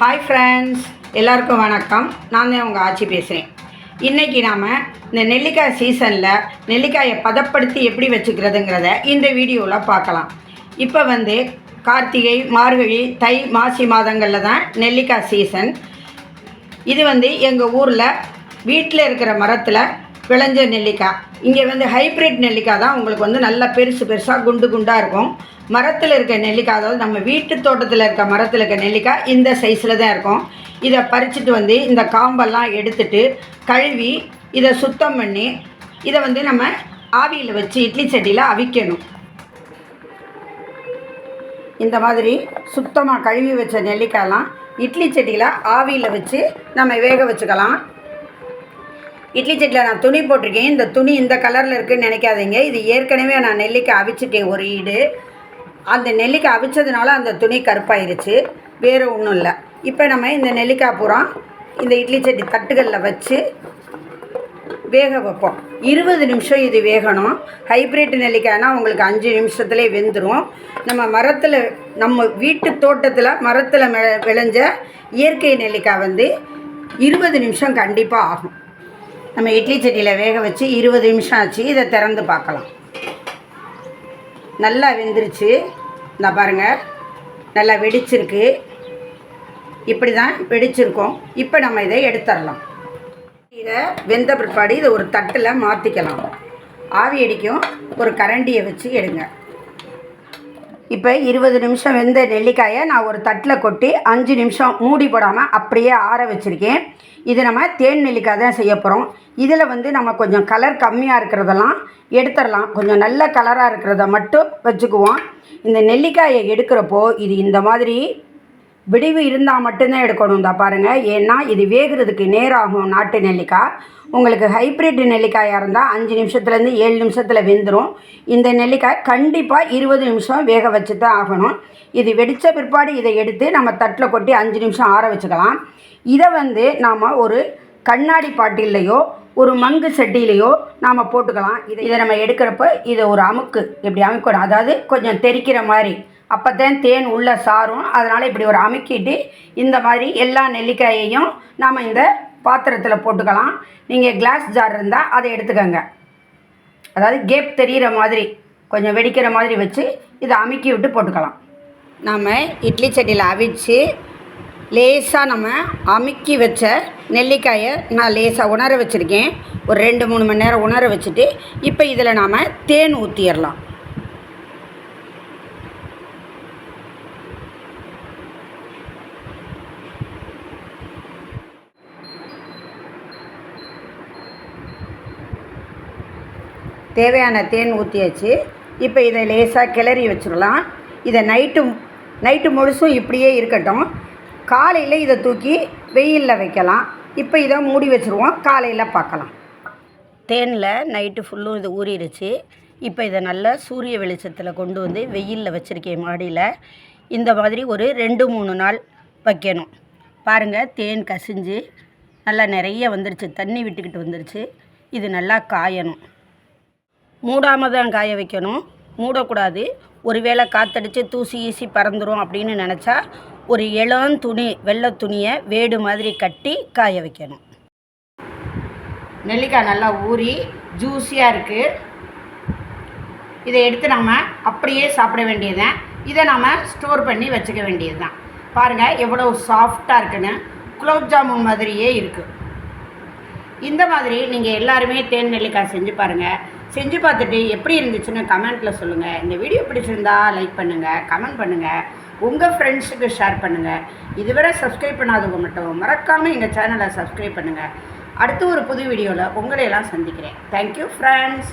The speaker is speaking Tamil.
ஹாய் ஃப்ரெண்ட்ஸ் எல்லாருக்கும் வணக்கம். நான் தான் உங்கள் ஆட்சி பேசுகிறேன் இன்றைக்கி நாம் இந்த நெல்லிக்காய் சீசனில் நெல்லிக்காயை பதப்படுத்தி எப்படி வச்சுக்கிறதுங்கிறத இந்த வீடியோவில் பார்க்கலாம். இப்போ வந்து கார்த்திகை மார்கழி தை மாசி மாதங்களில் தான் நெல்லிக்காய் சீசன் இது வந்து எங்கள் ஊரில் வீட்டில் இருக்கிற மரத்தில் விளைஞ்ச நெல்லிக்காய். இங்கே வந்து ஹைப்ரிட் நெல்லிக்காய் தான் உங்களுக்கு வந்து நல்லா பெருசு பெருசாக குண்டு குண்டாக இருக்கும். மரத்தில் இருக்க நெல்லிக்காய் அதாவது நம்ம வீட்டு தோட்டத்தில் இருக்க மரத்தில் இருக்க நெல்லிக்காய் இந்த சைஸில் தான் இருக்கும். இதை பறிச்சுட்டு வந்து இந்த காம்பெல்லாம் எடுத்துட்டு கழுவி இதை சுத்தம் பண்ணி இதை வந்து நம்ம ஆவியில் வச்சு இட்லி சட்டியில் அவிக்கணும். இந்த மாதிரி சுத்தமாக கழுவி வச்ச நெல்லிக்காயெல்லாம் இட்லி சட்டியில் ஆவியில் வச்சு நம்ம வேக வச்சுக்கலாம். இட்லி சட்டியில் நான் துணி போட்டிருக்கேன். இந்த துணி இந்த கலரில் இருக்குன்னு நினைக்காதீங்க. இது ஏற்கனவே நான் நெல்லிக்காய் அவிச்சிட்டேன் ஒரு ஈடு. அந்த நெல்லிக்காய் அவிச்சதுனால அந்த துணி கருப்பாயிருச்சு. வேறு ஒன்றும் இல்லை. இப்போ நம்ம இந்த நெல்லிக்காய் பூரா இந்த இட்லி சட்டி தட்டுகளில் வச்சு வேக வைப்போம். இருபது நிமிஷம் இது வேகணும். ஹைப்ரிட் நெல்லிக்காய்னா உங்களுக்கு அஞ்சு நிமிஷத்துலேயே வெந்துடும் நம்ம மரத்தில் நம்ம வீட்டு தோட்டத்தில் மரத்தில் மெ- விளைஞ்ச இயற்கை நெல்லிக்காய் வந்து இருபது நிமிஷம் கண்டிப்பாக ஆகும். நம்ம இட்லி சட்டியில் வேக வச்சு இருபது நிமிஷம் ஆச்சு. இதை திறந்து பார்க்கலாம். நல்லா வெந்துருச்சு. இந்த பாருங்கள் நல்லா வெடிச்சிருக்கு. இப்படி தான் வெடிச்சிருக்கோம். இப்போ நம்ம இதை எடுத்துடலாம். இதை வெந்த பிற்பாடு இதை ஒரு தட்டில் மாற்றிக்கலாம் ஆவி அடிக்கும். ஒரு கரண்டியை வச்சு எடுங்க. இப்போ இருபது நிமிஷம் வெந்த நெல்லிக்காயை நான் ஒரு தட்டில் கொட்டி அஞ்சு நிமிஷம் மூடி போடாமல் அப்படியே ஆற வச்சுருக்கேன். இது நம்ம தேன் நெல்லிக்காய் தான் செய்ய போகிறோம் இதில் வந்து நம்ம கொஞ்சம் கலர் கம்மியாக இருக்கிறதெல்லாம் எடுத்துடலாம். கொஞ்சம் நல்ல கலராக இருக்கிறத மட்டும் வச்சுக்குவோம். இந்த நெல்லிக்காயை எடுக்கிறப்போ இது இந்த மாதிரி விடிவு இருந்தால் மட்டும்தான் எடுக்கணும் தான் பாருங்கள் ஏன்னா இது வேகிறதுக்கு நேராகும் நாட்டு நெல்லிக்காய். உங்களுக்கு ஹைப்ரிட் நெல்லிக்காயாக இருந்தால் அஞ்சு நிமிஷத்துலேருந்து ஏழு நிமிஷத்தில் வெந்துடும் இந்த நெல்லிக்காய் கண்டிப்பாக இருபது நிமிஷம் வேக வச்சு தான் ஆகணும். இது வெடித்த பிற்பாடு இதை எடுத்து நம்ம தட்டில் கொட்டி அஞ்சு நிமிஷம் ஆற வச்சுக்கலாம். இதை வந்து நாம் ஒரு கண்ணாடி பாட்டிலையோ ஒரு மங்கு செட்டிலையோ நாம் போட்டுக்கலாம். இதை இதை நம்ம எடுக்கிறப்ப இதை ஒரு அமுக்கு. இப்படி அமுக்கணும். அதாவது கொஞ்சம் தெறிக்கிற மாதிரி. அப்போ தான் தேன் உள்ளே சாரும். அதனால் இப்படி ஒரு அமுக்கிட்டு இந்த மாதிரி எல்லா நெல்லிக்காயையும் நாம் இந்த பாத்திரத்தில் போட்டுக்கலாம். நீங்கள் கிளாஸ் ஜார் இருந்தால் அதை எடுத்துக்கோங்க. அதாவது கேப் தெரிகிற மாதிரி கொஞ்சம் வெடிக்கிற மாதிரி வச்சு இதை அமுக்கி விட்டு போட்டுக்கலாம். நாம் இட்லி சட்டியில் அவிச்சு லேசாக நம்ம அமுக்கி வச்ச நெல்லிக்காயை நான் லேசாக உணர வச்சுருக்கேன். ஒரு ரெண்டு மூணு மணி நேரம் உணர வச்சுட்டு இப்போ இதில் நாம் தேன் ஊற்றிடலாம் தேவையான தேன் ஊற்றியாச்சு இப்போ இதை லேசாக கிளறி வச்சிடலாம். இதை நைட்டு நைட்டு முழுசும் இப்படியே இருக்கட்டும். காலையில் இதை தூக்கி வெயிலில் வைக்கலாம். இப்போ இதை மூடி வச்சுருவோம். காலையில் பார்க்கலாம். தேனில் நைட்டு ஃபுல்லும் இது ஊறிடுச்சு. இப்போ இதை நல்லா சூரிய வெளிச்சத்தில் கொண்டு வந்து வெயிலில் வச்சுருக்கேன் மாடியில். இந்த மாதிரி ஒரு ரெண்டு மூணு நாள் வைக்கணும். பாருங்கள் தேன் கசிஞ்சு நல்லா நிறைய வந்துருச்சு. தண்ணி விட்டுக்கிட்டு வந்துருச்சு. இது நல்லா காயணும். மூடாமல் தான் காய வைக்கணும். மூடக்கூடாது. ஒருவேளை காற்றடிச்சு தூசி ஈசி பறந்துடும் அப்படின்னு நினச்சா ஒரு இளம் துணி வெள்ளை துணியை வேடு மாதிரி கட்டி காய வைக்கணும். நெல்லிக்காய் நல்லா ஊறி ஜூஸியாக இருக்குது இதை எடுத்து நம்ம அப்படியே சாப்பிட வேண்டியதுதான். இதை நாம் ஸ்டோர் பண்ணி வச்சுக்க வேண்டியது தான் பாருங்கள் எவ்வளோ சாஃப்டாக இருக்குன்னு. குலோப் ஜாமுன் மாதிரியே இருக்குது இந்த மாதிரி நீங்கள் எல்லாருமே தேன் நெல்லிக்காய் செஞ்சு பாருங்கள் செஞ்சு பார்த்துட்டு எப்படி இருந்துச்சுன்னு கமெண்ட்டில் சொல்லுங்கள் இந்த வீடியோ பிடிச்சிருந்தா லைக் பண்ணுங்கள் கமெண்ட் பண்ணுங்கள் உங்கள் ஃப்ரெண்ட்ஸுக்கு ஷேர் பண்ணுங்கள் இதுவரை சப்ஸ்கிரைப் பண்ணாதவங்க மட்டும் மறக்காமல் எங்கள் சேனலை சப்ஸ்கிரைப் பண்ணுங்கள் அடுத்து ஒரு புது வீடியோவில் உங்களையெல்லாம் சந்திக்கிறேன். Thank you friends